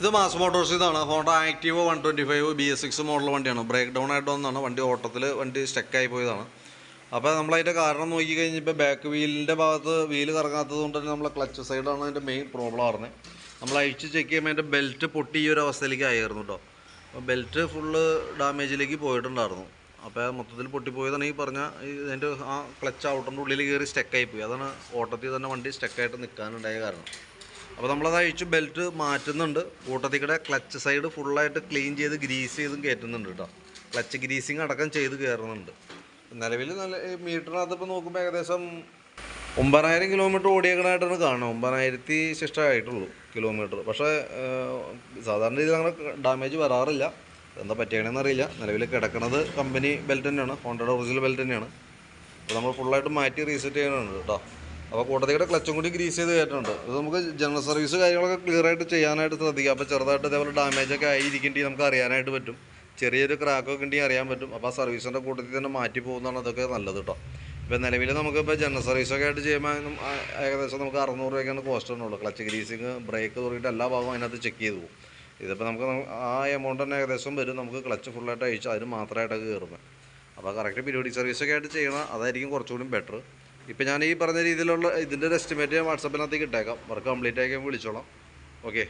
ഇത് mass Motors ഇതാണ്. Honda Activa one twenty five B S six model വണ്ടിയാണ്. Break down ആയിട്ട് വന്നതാണ്. വണ്ടി ഓട്ടത്തിൽ വണ്ടി സ്റ്റക്കായി പോയതാണ്. അപ്പോൾ നമ്മളതിന്റെ കാരണം നോക്കി കഴിഞ്ഞപ്പോൾ ബാക്ക് വീലിന്റെ ഭാഗത്ത് വീൽ കറങ്ങാത്തത് കൊണ്ട് തന്നെ നമ്മളെ ക്ലച്ച് സൈഡാണ് അതിന്റെ മെയിൻ പ്രോബ്ലം ആയിരുന്നത് നമ്മൾ അഴിച്ച് ചെക്ക് ചെയ്യുമ്പോൾ അതിന്റെ ബെൽറ്റ് പൊട്ടി ഈ ഒരു അവസ്ഥയിലേക്ക് ആയിരുന്നു കേട്ടോ അപ്പോൾ ബെൽറ്റ് ഫുള്ള് ഡാമേജിലേക്ക് പോയിട്ടുണ്ടായിരുന്നു. അപ്പോൾ മൊത്തത്തിൽ പൊട്ടിപ്പോയതാണ് ഈ പറഞ്ഞ ഇതിന്റെ ആ ക്ലച്ച് ഔട്ടറിന്റെ ഉള്ളിൽ കയറി സ്റ്റക്കായി പോയി. അതാണ് ഓട്ടത്തിൽ തന്നെ വണ്ടി സ്റ്റക്കായിട്ട് നിൽക്കാനുണ്ടായ കാരണം. അപ്പോൾ നമ്മളത് അഴിച്ച് ബെൽറ്റ് മാറ്റുന്നുണ്ട്. കൂട്ടത്തിൽ കൂടെ ക്ലച്ച് സൈഡ് ഫുള്ളായിട്ട് ക്ലീൻ ചെയ്ത് ഗ്രീസ് ചെയ്തും കയറ്റുന്നുണ്ട് കേട്ടോ ക്ലച്ച് ഗ്രീസിങ് അടക്കം ചെയ്ത് കയറുന്നുണ്ട് നിലവിൽ നല്ല മീറ്ററിനകത്ത് ഇപ്പോൾ നോക്കുമ്പോൾ ഏകദേശം ഒമ്പതിനായിരം കിലോമീറ്റർ ഓടിയേക്കണായിട്ടാണ് കാണുന്നത്. ഒമ്പതിനായിരത്തി ശിഷ്ടമായിട്ടുള്ളൂ കിലോമീറ്റർ പക്ഷേ സാധാരണ രീതിയിൽ അങ്ങനെ ഡാമേജ് വരാറില്ല. എന്താ പറ്റിയണെന്ന് അറിയില്ല. നിലവിൽ കിടക്കുന്നത് കമ്പനി ബെൽറ്റ് തന്നെയാണ്. ഹോണ്ടയുടെ ഒറിജിനൽ ബെൽറ്റ് തന്നെയാണ്. അപ്പോൾ നമ്മൾ ഫുള്ളായിട്ട് മാറ്റി റീസെറ്റ് ചെയ്യണുണ്ട് കേട്ടോ അപ്പോൾ കൂട്ടത്തിയുടെ ക്ലച്ചും കൂടി ഗ്രീസ് ചെയ്ത് കയറ്റുന്നുണ്ട് ഇത് നമുക്ക് ജനറൽ സർവീസ് കാര്യങ്ങളൊക്കെ ക്ലിയർ ആയിട്ട് ചെയ്യാനായിട്ട് ശ്രദ്ധിക്കുക അപ്പോൾ ചെറുതായിട്ട് ഇതേപോലെ ഡാമേജ് ഒക്കെ ആയിരിക്കേണ്ടി നമുക്ക് അറിയാനായിട്ട് പറ്റും. ചെറിയൊരു ക്രാക്ക് ഒക്കെ ഉണ്ടെങ്കിൽ അറിയാൻ പറ്റും. അപ്പോൾ ആ സർവീസിന്റെ കൂട്ടത്തിൽ തന്നെ മാറ്റി പോകുന്നതാണ് അതൊക്കെ നല്ലത് കേട്ടോ ഇപ്പോൾ നിലവിൽ നമുക്കിപ്പോൾ ജനറൽ സർവീസൊക്കെ ആയിട്ട് ചെയ്യുമ്പോൾ ഏകദേശം നമുക്ക് അറുന്നൂറ് രൂപയ്ക്കാണ് കോസ്റ്റ് ഉള്ളൂ ക്ലച്ച് ഗ്രീസിങ് ബ്രേക്ക് തുടങ്ങിയിട്ട് എല്ലാ ഭാഗവും അതിനകത്ത് ചെക്ക് ചെയ്ത് പോകും. ഇതിപ്പോൾ നമുക്ക് ആ എമൗണ്ട് തന്നെ ഏകദേശം വരും. നമുക്ക് ക്ലച്ച് ഫുള്ളായിട്ട് അഴിച്ച് അതിന് മാത്രമായിട്ടൊക്കെ കയറുന്നത് അപ്പോൾ കറക്റ്റ് പീരിയോഡിക് സർവീസൊക്കെ ആയിട്ട് ചെയ്യണം അതായിരിക്കും കുറച്ചുകൂടി ബെറ്റർ ഇപ്പോൾ ഞാൻ ഈ പറഞ്ഞ രീതിയിലുള്ള ഇതിന്റെ ഒരു എസ്റ്റിമേറ്റ് ഞാൻ വാട്സപ്പിനകത്തേക്ക് ഇട്ടേക്കാം. വർക്ക് കംപ്ലീറ്റ് ആക്കി വിളിച്ചോളാം. ഓക്കെ